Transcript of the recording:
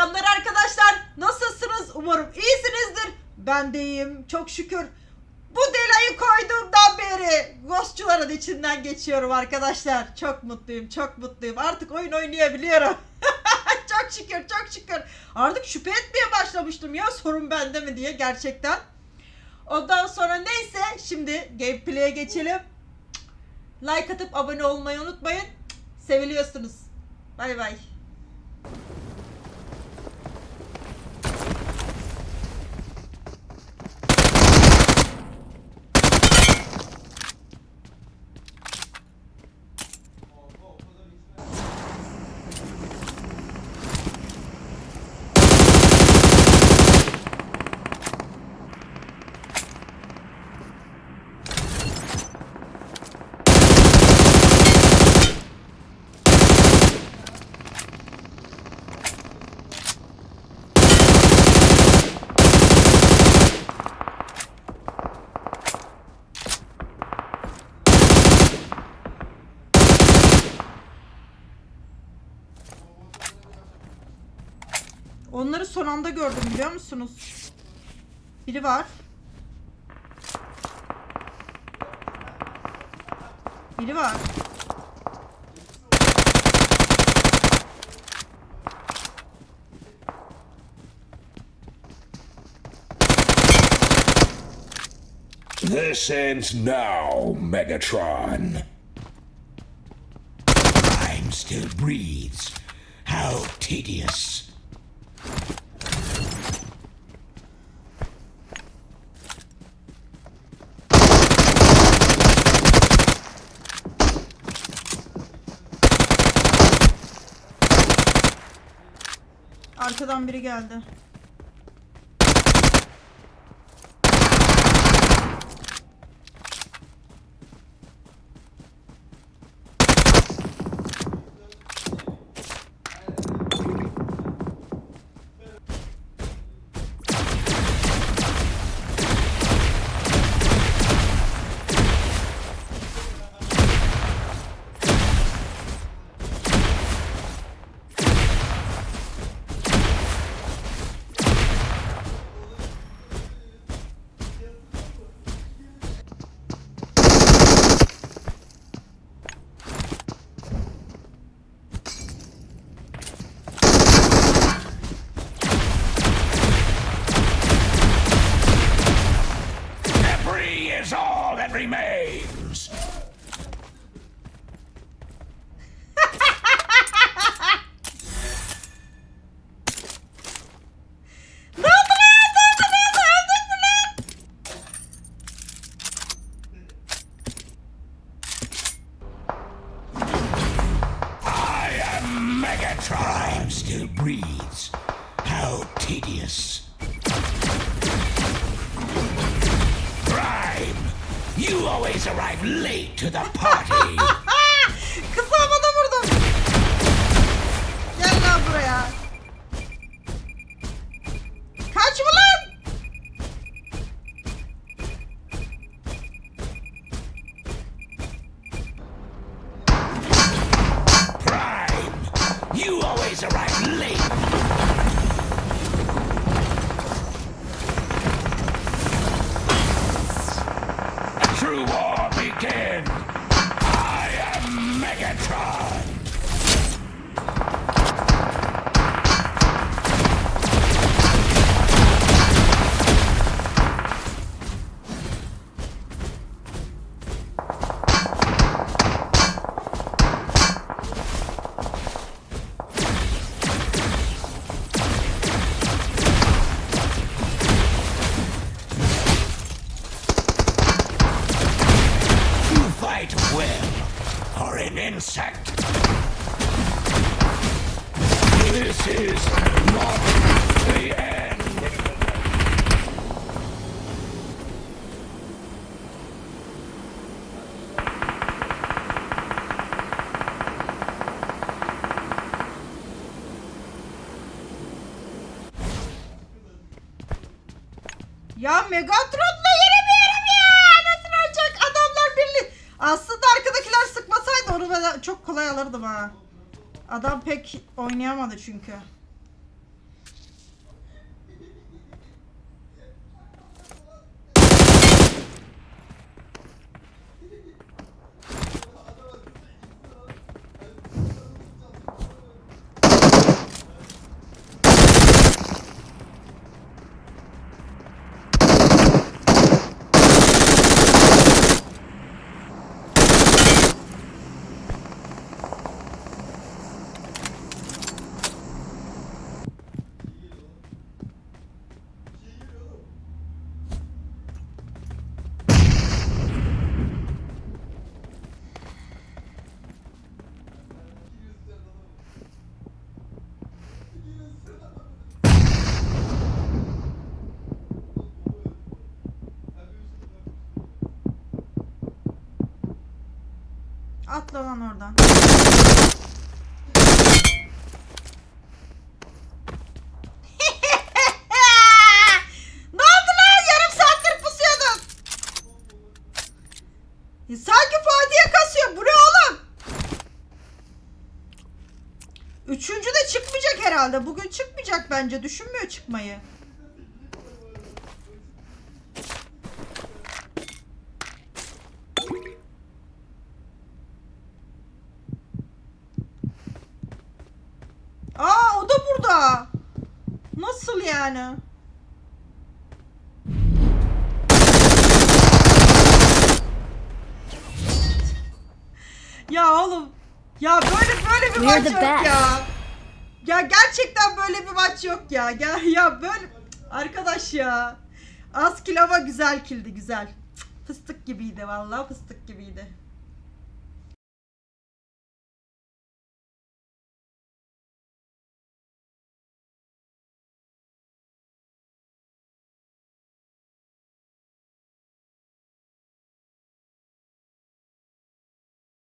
Selamlar arkadaşlar. Nasılsınız? Umarım iyisinizdir. Ben de iyiyim. Çok şükür. Bu delayı koyduğumdan beri ghostçuların içinden geçiyorum arkadaşlar. Çok mutluyum, çok mutluyum. Artık oyun oynayabiliyorum. çok şükür, çok şükür. Artık şüphe etmeye başlamıştım ya sorun bende mi diye gerçekten. Ondan sonra neyse şimdi gameplay'e geçelim. Like atıp abone olmayı unutmayın. Seviliyorsunuz. Bay bay. Onları son anda gördüm biliyor musunuz? Biri var. Biri var. This ends now, Megatron. Time still breathes. How tedious. Arkadan biri geldi. Time still breathes. How tedious. Prime, you always arrive late to the party. You always arrive late. True war begin. I am Megatron. Ya Megatron'la yenemiyorum ya. Nasıl olacak? Adamlar birli. Aslında arkadakiler sıkmasaydı onu çok kolay alırdım ha. Adam pek oynayamadı çünkü. Atla lan oradan. ne oldu lan? Yarım saattir pusuyordun. Ya sanki Fatih'e kasıyor. Bu ne oğlum? Üçüncü de çıkmayacak herhalde. Bugün çıkmayacak bence. Düşünmüyor çıkmayı. Yani? Ya oğlum. Ya böyle böyle bir We're maç yok best. ya. Ya gerçekten böyle bir maç yok ya. Ya, ya böyle arkadaş ya. Az kill ama güzel kildi güzel. Fıstık gibiydi vallahi fıstık gibiydi.